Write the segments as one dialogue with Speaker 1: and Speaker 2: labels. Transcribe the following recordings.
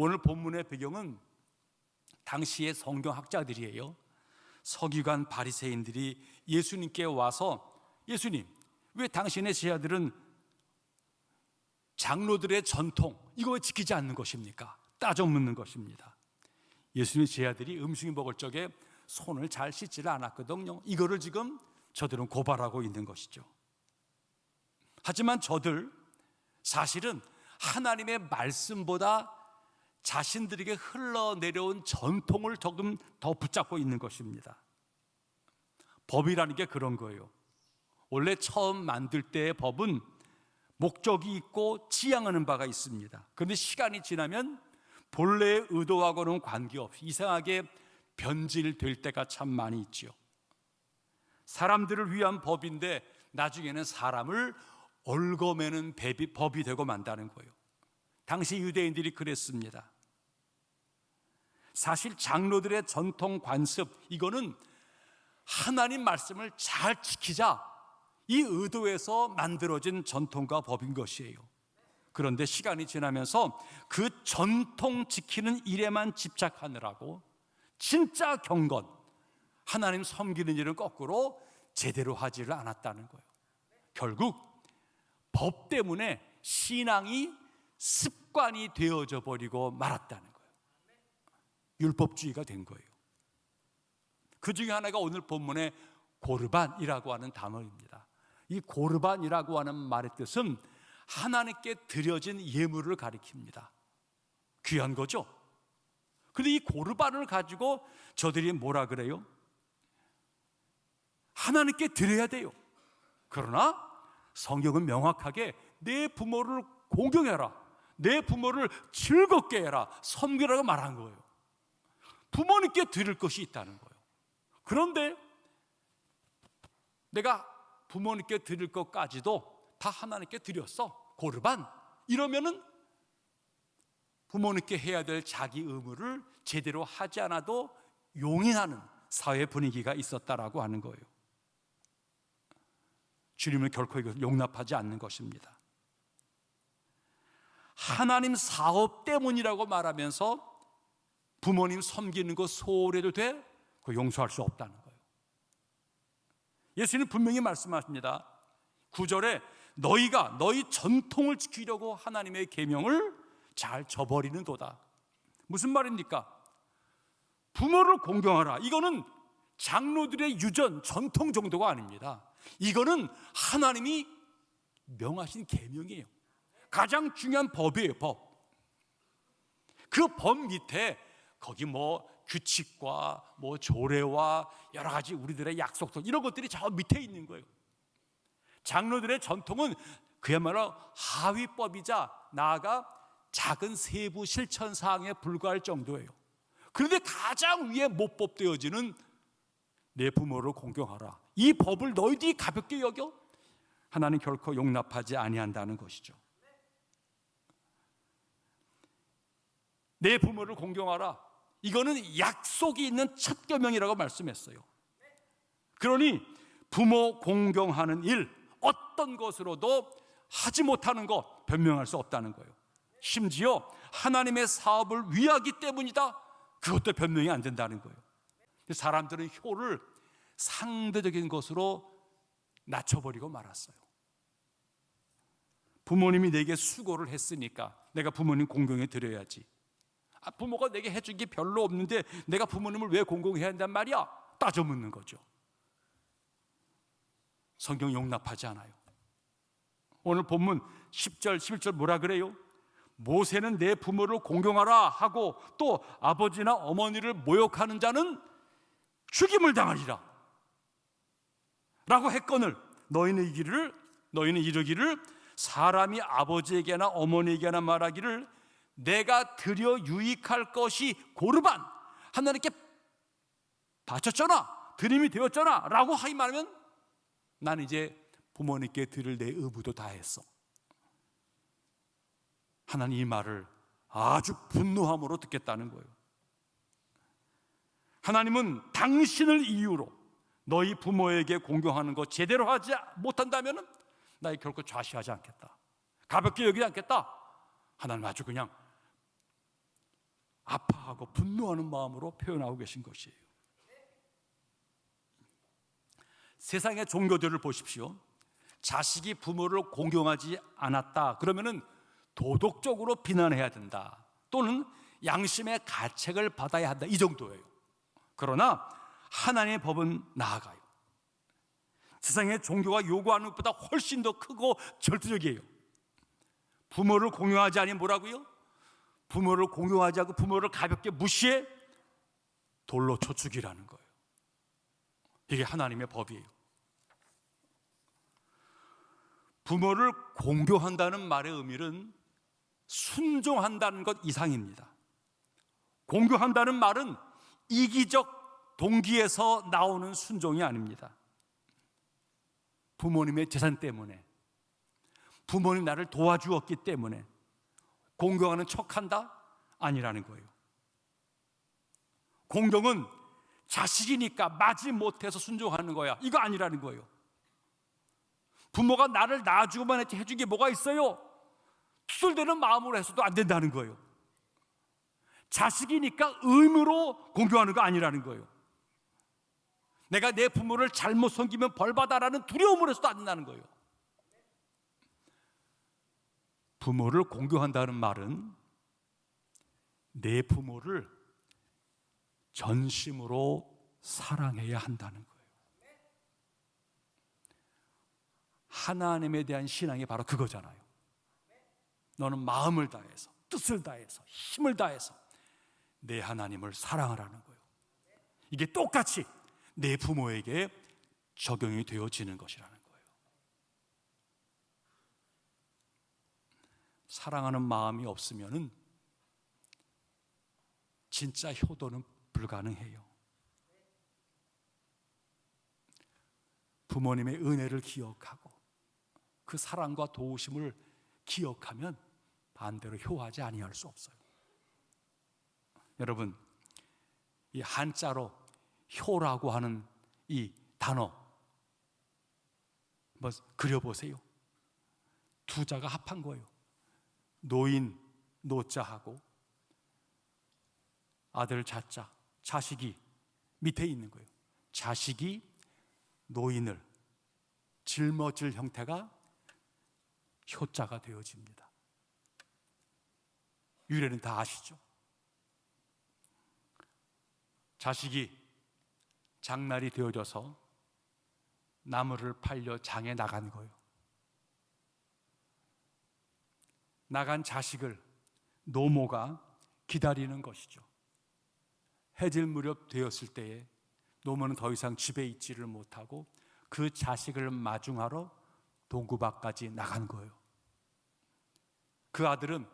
Speaker 1: 오늘 본문의 배경은 당시의 성경학자들이에요. 서기관 바리새인들이 예수님께 와서 예수님, 왜 당신의 제자들은 장로들의 전통 이거 지키지 않는 것입니까? 따져 묻는 것입니다. 예수님의 제자들이 음식을 먹을 적에 손을 잘 씻지를 않았거든요. 이거를 지금 저들은 고발하고 있는 것이죠. 하지만 저들 사실은 하나님의 말씀보다 자신들에게 흘러내려온 전통을 조금 더 붙잡고 있는 것입니다. 법이라는 게 그런 거예요. 원래 처음 만들 때의 법은 목적이 있고 지향하는 바가 있습니다. 그런데 시간이 지나면 본래의 의도하고는 관계없이 이상하게 변질될 때가 참 많이 있지요. 사람들을 위한 법인데 나중에는 사람을 얽어매는 법이 되고 만다는 거예요. 당시 유대인들이 그랬습니다. 사실 장로들의 전통 관습 이거는 하나님 말씀을 잘 지키자 이 의도에서 만들어진 전통과 법인 것이에요. 그런데 시간이 지나면서 그 전통 지키는 일에만 집착하느라고 진짜 경건 하나님 섬기는 일은 거꾸로 제대로 하지를 않았다는 거예요. 결국 법 때문에 신앙이 습관이 되어져 버리고 말았다는 거예요. 율법주의가 된 거예요. 그 중에 하나가 오늘 본문의 고르반이라고 하는 단어입니다. 이 고르반이라고 하는 말의 뜻은 하나님께 드려진 예물을 가리킵니다. 귀한 거죠. 근데 이 고르반을 가지고 저들이 뭐라 그래요? 하나님께 드려야 돼요. 그러나 성경은 명확하게 내 부모를 공경해라. 내 부모를 즐겁게 해라. 섬기라고 말한 거예요. 부모님께 드릴 것이 있다는 거예요. 그런데 내가 부모님께 드릴 것까지도 다 하나님께 드렸어. 고르반. 이러면은 부모님께 해야 될 자기 의무를 제대로 하지 않아도 용인하는 사회 분위기가 있었다라고 하는 거예요. 주님은 결코 이것을 용납하지 않는 것입니다. 하나님 사업 때문이라고 말하면서 부모님 섬기는 거 소홀해도 돼? 그 용서할 수 없다는 거예요. 예수님 분명히 말씀하십니다. 9절에 너희가 너희 전통을 지키려고 하나님의 계명을 잘 저버리는 도다. 무슨 말입니까? 부모를 공경하라. 이거는 장로들의 유전, 전통 정도가 아닙니다. 이거는 하나님이 명하신 계명이에요. 가장 중요한 법이에요, 법. 그 법 밑에 거기 뭐 규칙과 뭐 조례와 여러 가지 우리들의 약속들 이런 것들이 저 밑에 있는 거예요. 장로들의 전통은 그야말로 하위법이자 나아가 작은 세부 실천 사항에 불과할 정도예요. 그런데 가장 위에 못법되어지는 내 부모를 공경하라. 이 법을 너희들이 가볍게 여겨 하나님 결코 용납하지 아니한다는 것이죠. 내 부모를 공경하라. 이거는 약속이 있는 첫 계명이라고 말씀했어요. 그러니 부모 공경하는 일 어떤 것으로도 하지 못하는 것 변명할 수 없다는 거예요. 심지어 하나님의 사업을 위하기 때문이다. 그것도 변명이 안 된다는 거예요. 사람들은 효를 상대적인 것으로 낮춰버리고 말았어요. 부모님이 내게 수고를 했으니까 내가 부모님 공경해 드려야지. 아, 부모가 내게 해준 게 별로 없는데 내가 부모님을 왜 공경해야 한단 말이야? 따져 묻는 거죠. 성경 용납하지 않아요. 오늘 본문 10절, 11절 뭐라 그래요? 모세는 내 부모를 공경하라 하고 또 아버지나 어머니를 모욕하는 자는 죽임을 당하리라. 라고 했거늘 너희는 이기를 너희는 이르기를 사람이 아버지에게나 어머니에게나 말하기를 내가 드려 유익할 것이 고르반. 하나님께 바쳤잖아. 드림이 되었잖아. 라고 하기 말하면 나는 이제 부모님께 드릴 내 의무도 다 했어. 하나님 이 말을 아주 분노함으로 듣겠다는 거예요. 하나님은 당신을 이유로 너희 부모에게 공경하는 거 제대로 하지 못한다면 나에 결코 좌시하지 않겠다. 가볍게 여기지 않겠다. 하나님 아주 그냥 아파하고 분노하는 마음으로 표현하고 계신 것이에요. 세상의 종교들을 보십시오. 자식이 부모를 공경하지 않았다. 그러면은 도덕적으로 비난해야 된다. 또는 양심의 가책을 받아야 한다. 이 정도예요. 그러나 하나님의 법은 나아가요. 세상의 종교가 요구하는 것보다 훨씬 더 크고 절대적이에요. 부모를 공경하지 않으면 뭐라고요? 부모를 공경하지 않고 부모를 가볍게 무시해 돌로 쳐 죽이라는 거예요. 이게 하나님의 법이에요. 부모를 공경한다는 말의 의미는 순종한다는 것 이상입니다. 공경한다는 말은 이기적 동기에서 나오는 순종이 아닙니다. 부모님의 재산 때문에 부모님 나를 도와주었기 때문에 공경하는 척한다? 아니라는 거예요. 공경은 자식이니까 마지 못해서 순종하는 거야. 이거 아니라는 거예요. 부모가 나를 낳아주고만 해준 게 뭐가 있어요? 투덜대는 마음으로 해서도 안 된다는 거예요. 자식이니까 의무로 공경하는 거 아니라는 거예요. 내가 내 부모를 잘못 섬기면 벌받아라는 두려움으로 해서도 안 된다는 거예요. 부모를 공경한다는 말은 내 부모를 전심으로 사랑해야 한다는 거예요. 하나님에 대한 신앙이 바로 그거잖아요. 너는 마음을 다해서, 뜻을 다해서, 힘을 다해서 내 하나님을 사랑을 하는 거예요. 이게 똑같이 내 부모에게 적용이 되어지는 것이라는 거예요. 사랑하는 마음이 없으면은 진짜 효도는 불가능해요. 부모님의 은혜를 기억하고 그 사랑과 도우심을 기억하면 반대로 효하지 아니할 수 없어요. 여러분, 이 한자로 효라고 하는 이 단어 뭐 그려 보세요. 두 자가 합한 거예요. 노인 노자하고 아들 자자 자식이 밑에 있는 거예요. 자식이 노인을 짊어질 형태가 효자가 되어집니다. 유래는 다 아시죠? 자식이 장날이 되어져서 나무를 팔려 장에 나간 거예요. 나간 자식을 노모가 기다리는 것이죠. 해질 무렵 되었을 때에 노모는 더 이상 집에 있지를 못하고 그 자식을 마중하러 동구 밖까지 나간 거예요. 그 아들은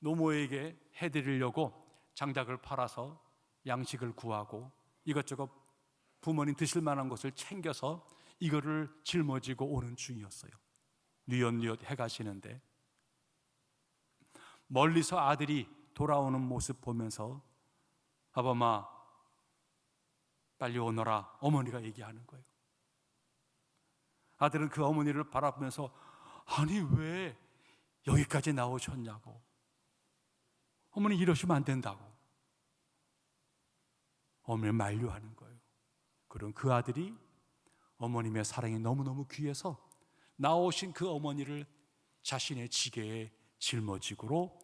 Speaker 1: 노모에게 해드리려고 장작을 팔아서 양식을 구하고 이것저것 부모님 드실 만한 것을 챙겨서 이거를 짊어지고 오는 중이었어요. 뉘엿뉘엿 해가 지는데 멀리서 아들이 돌아오는 모습 보면서 아바마 빨리 오너라 어머니가 얘기하는 거예요. 아들은 그 어머니를 바라보면서 아니 왜 여기까지 나오셨냐고 어머니 이러시면 안 된다고 어머니를 만류하는 거예요. 그럼 그 아들이 어머님의 사랑이 너무너무 귀해서 나오신 그 어머니를 자신의 지게에 짊어지고로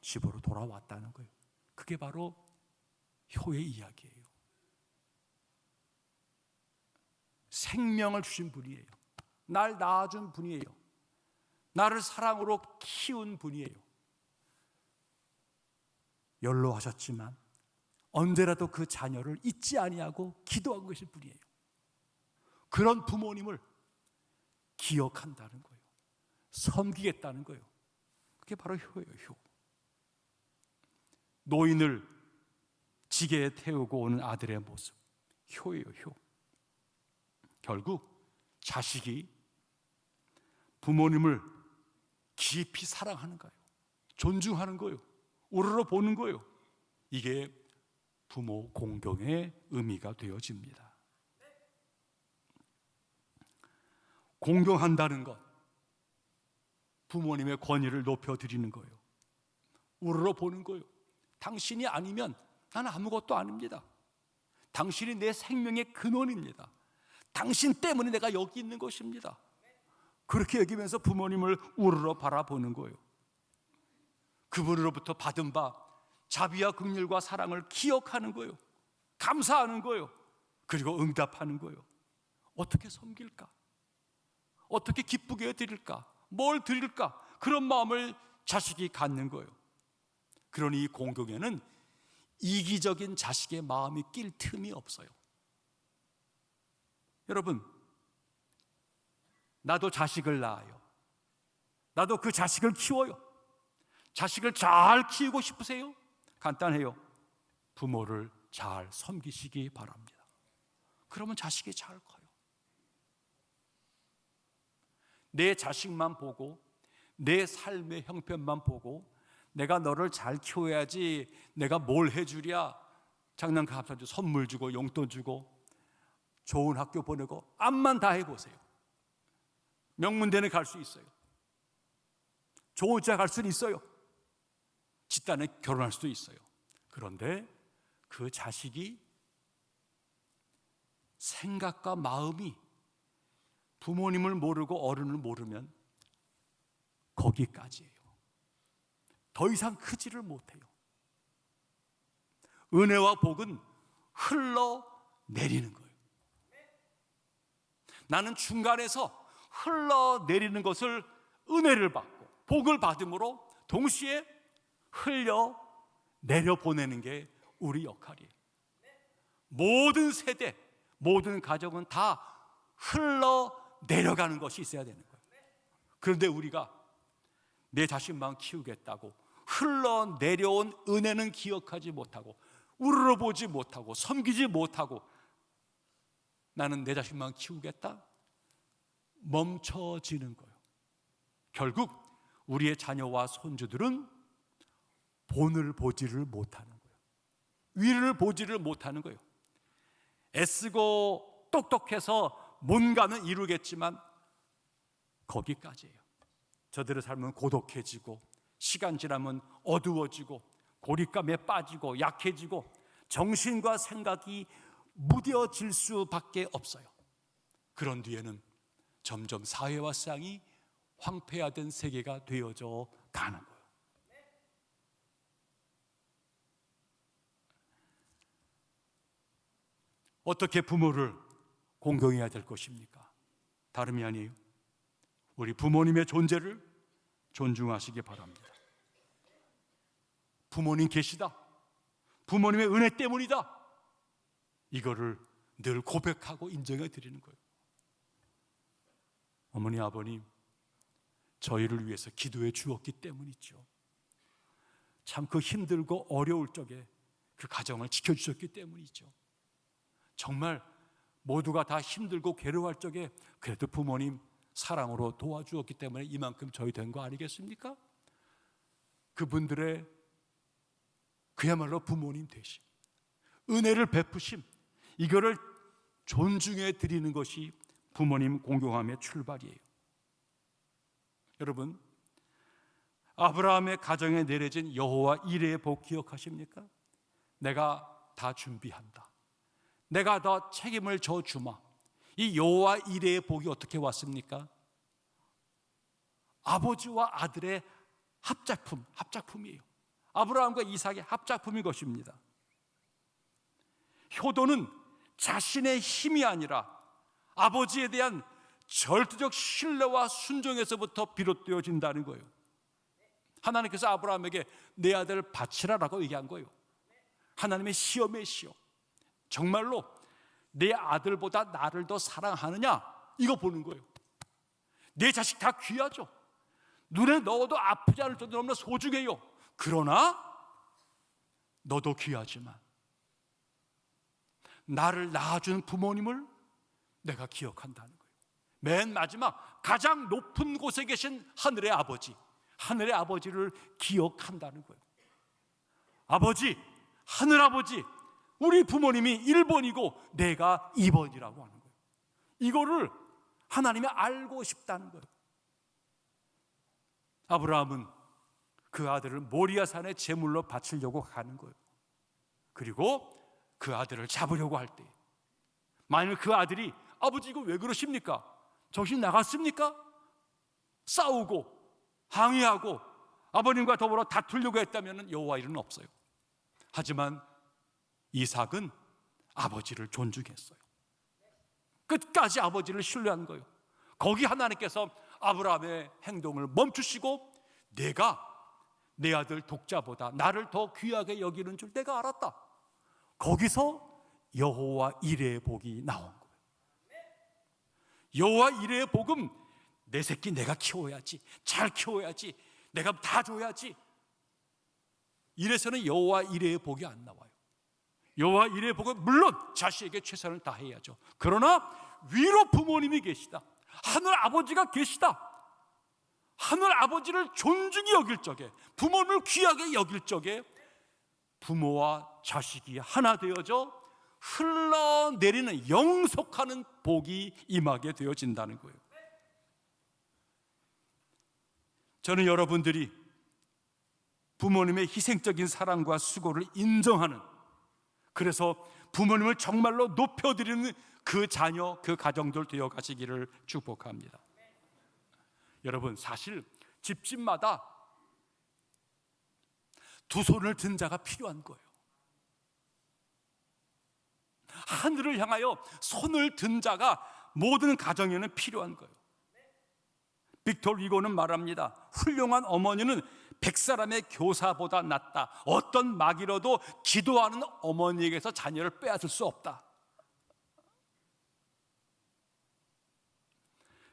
Speaker 1: 집으로 돌아왔다는 거예요. 그게 바로 효의 이야기예요. 생명을 주신 분이에요. 날 낳아준 분이에요. 나를 사랑으로 키운 분이에요. 연로하셨지만 언제라도 그 자녀를 잊지 아니하고 기도한 것일 뿐이에요. 그런 부모님을 기억한다는 거예요. 섬기겠다는 거예요. 그게 바로 효예요, 효. 노인을 지게에 태우고 오는 아들의 모습. 효예요, 효. 결국 자식이 부모님을 깊이 사랑하는 거예요. 존중하는 거예요. 우러러 보는 거예요. 이게 부모 공경의 의미가 되어집니다. 공경한다는 것, 부모님의 권위를 높여 드리는 거예요. 우러러 보는 거예요. 당신이 아니면 나는 아무것도 아닙니다. 당신이 내 생명의 근원입니다. 당신 때문에 내가 여기 있는 것입니다. 그렇게 여기면서 부모님을 우러러 바라보는 거예요. 그분으로부터 받은 바 자비와 긍휼과 사랑을 기억하는 거예요. 감사하는 거예요. 그리고 응답하는 거예요. 어떻게 섬길까? 어떻게 기쁘게 해 드릴까? 뭘 드릴까? 그런 마음을 자식이 갖는 거예요. 그러니 이 공경에는 이기적인 자식의 마음이 낄 틈이 없어요. 여러분, 나도 자식을 낳아요. 나도 그 자식을 키워요. 자식을 잘 키우고 싶으세요? 간단해요. 부모를 잘 섬기시기 바랍니다. 그러면 자식이 잘 커요. 내 자식만 보고 내 삶의 형편만 보고 내가 너를 잘 키워야지 내가 뭘 해주랴 장난감 사주 선물 주고 용돈 주고 좋은 학교 보내고 암만 다 해보세요. 명문대는 갈 수 있어요. 좋은 자 갈 수는 있어요. 집단에 결혼할 수도 있어요. 그런데 그 자식이 생각과 마음이 부모님을 모르고 어른을 모르면 거기까지예요. 더 이상 크지를 못해요. 은혜와 복은 흘러 내리는 거예요. 나는 중간에서 흘러 내리는 것을 은혜를 받고 복을 받음으로 동시에 흘려 내려 보내는 게 우리 역할이에요. 모든 세대, 모든 가정은 다 흘러 내려가는 것이 있어야 되는 거예요. 그런데 우리가 내 자신만 키우겠다고 흘러 내려온 은혜는 기억하지 못하고 우러러 보지 못하고 섬기지 못하고 나는 내 자신만 키우겠다 멈춰지는 거예요. 결국 우리의 자녀와 손주들은 본을 보지를 못하는 거예요. 위를 보지를 못하는 거예요. 애쓰고 똑똑해서 뭔가는 이루겠지만 거기까지예요. 저들의 삶은 고독해지고 시간 지나면 어두워지고 고립감에 빠지고 약해지고 정신과 생각이 무뎌질 수밖에 없어요. 그런 뒤에는 점점 사회와 세상이 황폐화된 세계가 되어져 가는 거예요. 어떻게 부모를 공경해야 될 것입니까? 다름이 아니에요. 우리 부모님의 존재를 존중하시기 바랍니다. 부모님 계시다. 부모님의 은혜 때문이다. 이거를 늘 고백하고 인정해 드리는 거예요. 어머니, 아버님, 저희를 위해서 기도해 주었기 때문이죠. 참 그 힘들고 어려울 적에 그 가정을 지켜주셨기 때문이죠. 정말 모두가 다 힘들고 괴로워할 적에 그래도 부모님 사랑으로 도와주었기 때문에 이만큼 저희 된 거 아니겠습니까? 그분들의 그야말로 부모님 되심, 은혜를 베푸심, 이거를 존중해 드리는 것이 부모님 공경함의 출발이에요. 여러분, 아브라함의 가정에 내려진 여호와 이레의 복 기억하십니까? 내가 다 준비한다. 내가 더 책임을 져 주마. 이 여호와 이레의 복이 어떻게 왔습니까? 아버지와 아들의 합작품, 합작품이에요. 아브라함과 이삭의 합작품인 것입니다. 효도는 자신의 힘이 아니라 아버지에 대한 절대적 신뢰와 순종에서부터 비롯되어진다는 거예요. 하나님께서 아브라함에게 내 아들 바치라라고 얘기한 거예요. 하나님의 시험의 시험. 정말로 내 아들보다 나를 더 사랑하느냐? 이거 보는 거예요. 내 자식 다 귀하죠. 눈에 넣어도 아프지 않을 정도로 너무나 소중해요. 그러나 너도 귀하지만 나를 낳아준 부모님을 내가 기억한다는 거예요. 맨 마지막 가장 높은 곳에 계신 하늘의 아버지, 하늘의 아버지를 기억한다는 거예요. 아버지, 하늘 아버지, 우리 부모님이 1번이고 내가 2번이라고 하는 거예요. 이거를 하나님이 알고 싶다는 거예요. 아브라함은 그그 아들을 모리아산의 제물로 바치려고 가는 거예요. 그리고 그 아들을 잡으려고 할 때, 만일 그 아들이 아버지 이거 왜 그러십니까? 정신 나갔습니까? 싸우고 항의하고 아버님과 더불어 다투려고 했다면 여호와 일은 없어요. 하지만 이삭은 아버지를 존중했어요. 끝까지 아버지를 신뢰한 거예요. 거기 하나님께서 아브라함의 행동을 멈추시고 내가 내 아들 독자보다 나를 더 귀하게 여기는 줄 내가 알았다. 거기서 여호와 이레의 복이 나온 거예요. 여호와 이레의 복은 내 새끼 내가 키워야지, 잘 키워야지, 내가 다 줘야지. 이래서는 여호와 이레의 복이 안 나와요. 여호와 이레의 복은 물론 자식에게 최선을 다해야죠. 그러나 위로 부모님이 계시다. 하늘 아버지가 계시다. 하늘 아버지를 존중히 여길 적에 부모를 귀하게 여길 적에 부모와 자식이 하나 되어져 흘러내리는 영속하는 복이 임하게 되어진다는 거예요. 저는 여러분들이 부모님의 희생적인 사랑과 수고를 인정하는 그래서 부모님을 정말로 높여드리는 그 자녀, 그 가정들 되어 가시기를 축복합니다. 여러분, 사실 집집마다 두 손을 든 자가 필요한 거예요. 하늘을 향하여 손을 든 자가 모든 가정에는 필요한 거예요. 빅토르 리고는 말합니다. 훌륭한 어머니는 백 사람의 교사보다 낫다. 어떤 마귀로도 기도하는 어머니에게서 자녀를 빼앗을 수 없다.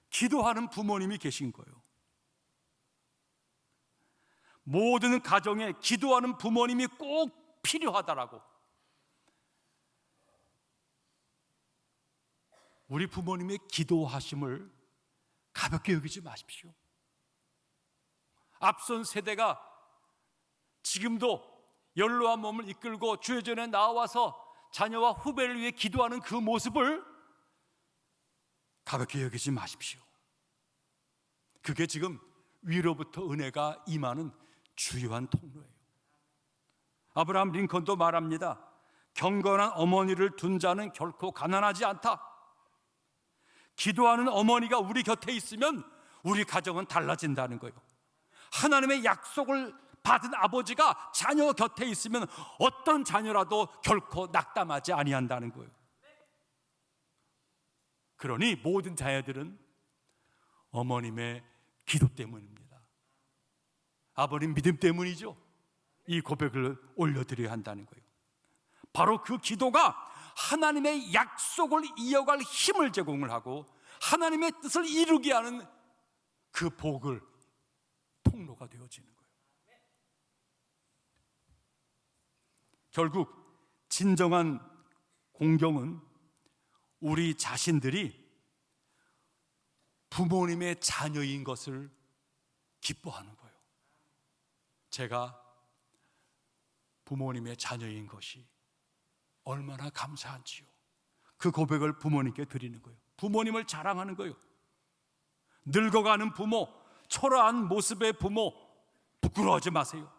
Speaker 1: 기도하는 부모님이 계신 거예요. 모든 가정에 기도하는 부모님이 꼭 필요하다라고. 우리 부모님의 기도하심을 가볍게 여기지 마십시오. 앞선 세대가 지금도 연로한 몸을 이끌고 주의 전에 나와서 자녀와 후배를 위해 기도하는 그 모습을 가볍게 여기지 마십시오. 그게 지금 위로부터 은혜가 임하는 주요한 통로예요. 아브라함 링컨도 말합니다. 경건한 어머니를 둔 자는 결코 가난하지 않다. 기도하는 어머니가 우리 곁에 있으면 우리 가정은 달라진다는 거예요. 하나님의 약속을 받은 아버지가 자녀 곁에 있으면 어떤 자녀라도 결코 낙담하지 아니한다는 거예요. 그러니 모든 자녀들은 어머님의 기도 때문입니다. 아버님 믿음 때문이죠. 이 고백을 올려드려야 한다는 거예요. 바로 그 기도가 하나님의 약속을 이어갈 힘을 제공을 하고 하나님의 뜻을 이루게 하는 그 복을 통로가 되어지는 거예요. 결국 진정한 공경은 우리 자신들이 부모님의 자녀인 것을 기뻐하는 거예요. 제가 부모님의 자녀인 것이 얼마나 감사한지요. 그 고백을 부모님께 드리는 거예요. 부모님을 자랑하는 거예요. 늙어가는 부모, 초라한 모습의 부모, 부끄러워하지 마세요.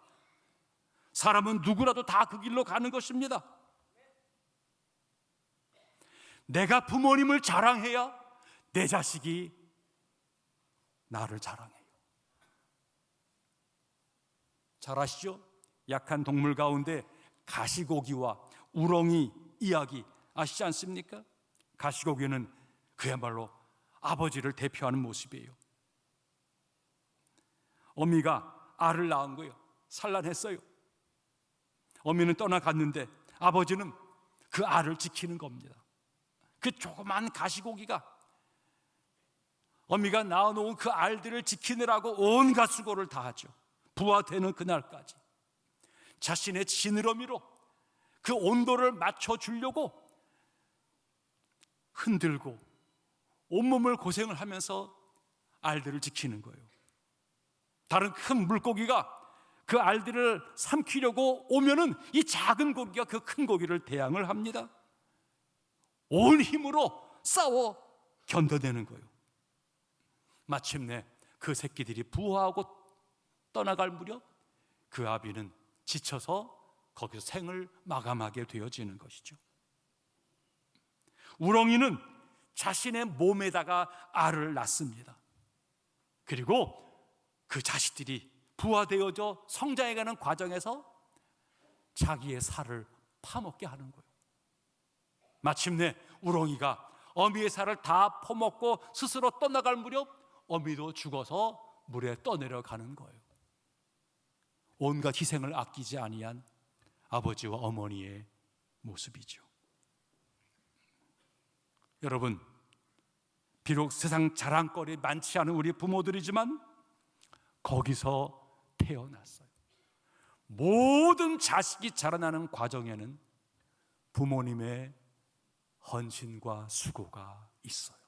Speaker 1: 사람은 누구라도 다 그 길로 가는 것입니다. 내가 부모님을 자랑해야 내 자식이 나를 자랑해요. 잘 아시죠? 약한 동물 가운데 가시고기와 우렁이 이야기 아시지 않습니까? 가시고기는 그야말로 아버지를 대표하는 모습이에요. 어미가 알을 낳은 거예요. 산란했어요. 어미는 떠나갔는데 아버지는 그 알을 지키는 겁니다. 그 조그만 가시고기가 어미가 낳아놓은 그 알들을 지키느라고 온갖 수고를 다하죠. 부화되는 그날까지 자신의 지느러미로 그 온도를 맞춰 주려고 흔들고 온몸을 고생을 하면서 알들을 지키는 거예요. 다른 큰 물고기가 그 알들을 삼키려고 오면은 이 작은 고기가 그 큰 고기를 대항을 합니다. 온 힘으로 싸워 견뎌내는 거예요. 마침내 그 새끼들이 부화하고 떠나갈 무렵 그 아비는 지쳐서 거기서 생을 마감하게 되어지는 것이죠. 우렁이는 자신의 몸에다가 알을 낳습니다. 그리고 그 자식들이 부화되어져 성장해가는 과정에서 자기의 살을 파먹게 하는 거예요. 마침내 우렁이가 어미의 살을 다 퍼먹고 스스로 떠나갈 무렵 어미도 죽어서 물에 떠내려가는 거예요. 온갖 희생을 아끼지 아니한 아버지와 어머니의 모습이죠. 여러분, 비록 세상 자랑거리 많지 않은 우리 부모들이지만 거기서 태어났어요. 모든 자식이 자라나는 과정에는 부모님의 헌신과 수고가 있어요.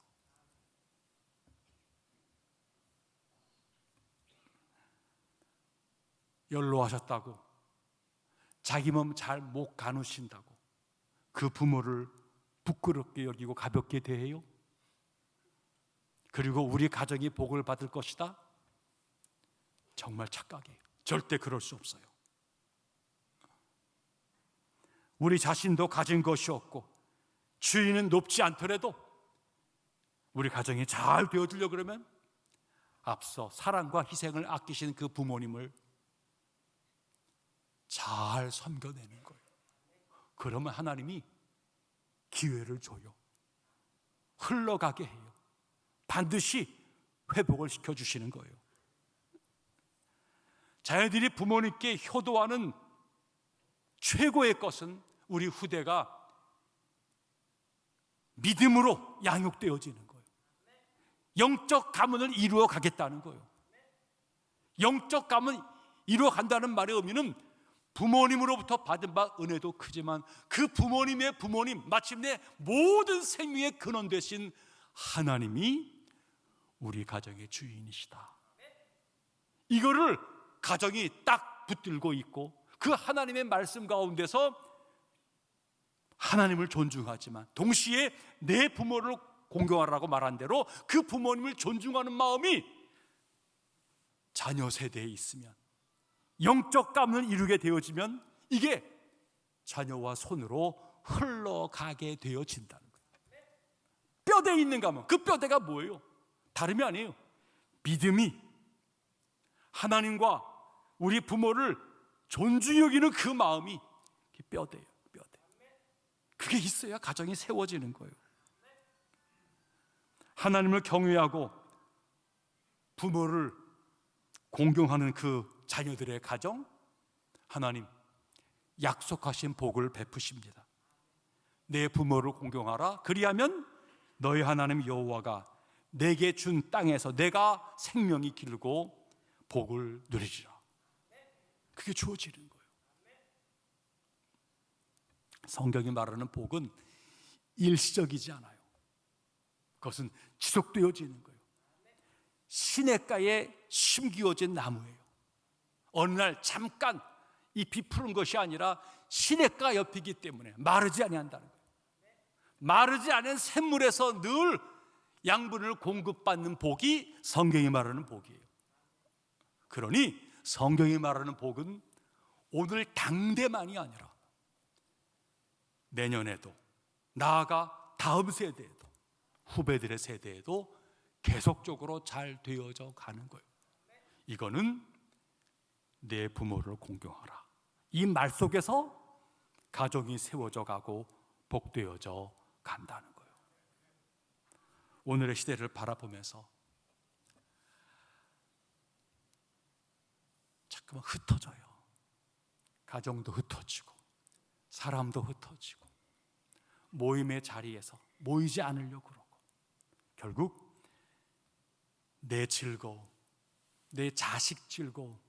Speaker 1: 연로하셨다고 자기 몸 잘 못 가누신다고 그 부모를 부끄럽게 여기고 가볍게 대해요? 그리고 우리 가정이 복을 받을 것이다? 정말 착각이에요. 절대 그럴 수 없어요. 우리 자신도 가진 것이 없고 주인은 높지 않더라도 우리 가정이 잘 되어주려 그러면 앞서 사랑과 희생을 아끼신 그 부모님을 잘 섬겨내는 거예요. 그러면 하나님이 기회를 줘요. 흘러가게 해요. 반드시 회복을 시켜주시는 거예요. 자녀들이 부모님께 효도하는 최고의 것은 우리 후대가 믿음으로 양육되어지는 거예요. 영적 가문을 이루어 가겠다는 거예요. 영적 가문 이루어 간다는 말의 의미는 부모님으로부터 받은 바 은혜도 크지만 그 부모님의 부모님 마침내 모든 생명의 근원 되신 하나님이 우리 가정의 주인이시다. 이거를 가정이 딱 붙들고 있고 그 하나님의 말씀 가운데서 하나님을 존중하지만 동시에 내 부모를 공경하라고 말한 대로 그 부모님을 존중하는 마음이 자녀 세대에 있으면 영적 감을 이루게 되어지면 이게 자녀와 손으로 흘러가게 되어진다는 거예요. 뼈대에 있는 가문, 그 뼈대가 뭐예요? 다름이 아니에요. 믿음이 하나님과 우리 부모를 존중히 여기는 그 마음이 뼈대예요, 뼈대. 그게 있어야 가정이 세워지는 거예요. 하나님을 경외하고 부모를 공경하는 그 자녀들의 가정 하나님 약속하신 복을 베푸십니다. 내 부모를 공경하라. 그리하면 너희 하나님 여호와가 내게 준 땅에서 내가 생명이 길고 복을 누리리라. 그게 주어지는 거예요. 성경이 말하는 복은 일시적이지 않아요. 그것은 지속되어지는 거예요. 시냇가에 심기어진 나무예요. 어느 날 잠깐 잎이 푸른 것이 아니라 시냇가 옆이기 때문에 마르지 아니한다는 거예요. 마르지 않은 샘물에서 늘 양분을 공급받는 복이 성경이 말하는 복이에요. 그러니 성경이 말하는 복은 오늘 당대만이 아니라 내년에도 나아가 다음 세대에도 후배들의 세대에도 계속적으로 잘 되어져 가는 거예요. 이거는 내 부모를 공경하라. 이 말 속에서 가정이 세워져 가고 복되어져 간다는 거예요. 오늘의 시대를 바라보면서 자꾸만 흩어져요. 가정도 흩어지고 사람도 흩어지고 모임의 자리에서 모이지 않으려고 그러고 결국 내 즐거움, 내 자식 즐거움,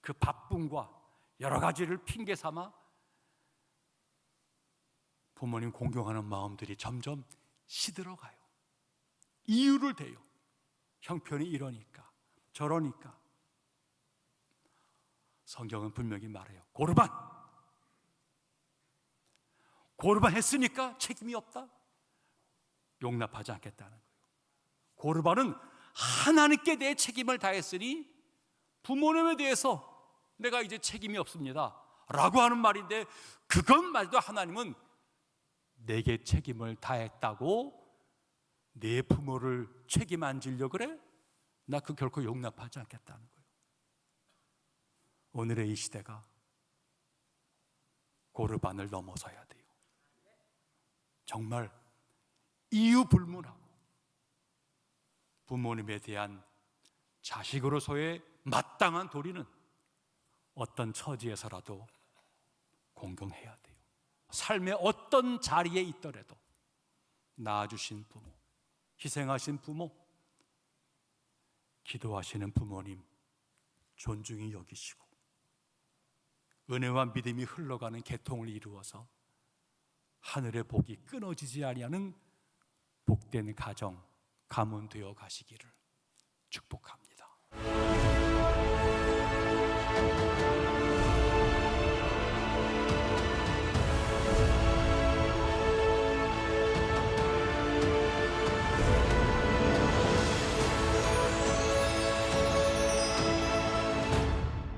Speaker 1: 그 바쁨과 여러 가지를 핑계 삼아 부모님 공경하는 마음들이 점점 시들어가요. 이유를 대요. 형편이 이러니까 저러니까 성경은 분명히 말해요. 고르반. 고르반 했으니까 책임이 없다. 용납하지 않겠다는 거예요. 고르반은 하나님께 대해 책임을 다했으니 부모님에 대해서 내가 이제 책임이 없습니다. 라고 하는 말인데 그것말도 하나님은 내게 책임을 다했다고 내 부모를 책임 안 지려 그래? 나 그 결코 용납하지 않겠다는 거예요. 오늘의 이 시대가 고르반을 넘어서야 돼요. 정말 이유 불문하고 부모님에 대한 자식으로서의 마땅한 도리는 어떤 처지에서라도 공경해야 돼요. 삶의 어떤 자리에 있더라도 낳아주신 부모, 희생하신 부모, 기도하시는 부모님 존중히 여기시고 은혜와 믿음이 흘러가는 개통을 이루어서 하늘의 복이 끊어지지 아니하는 복된 가정 가문 되어 가시기를 축복합니다.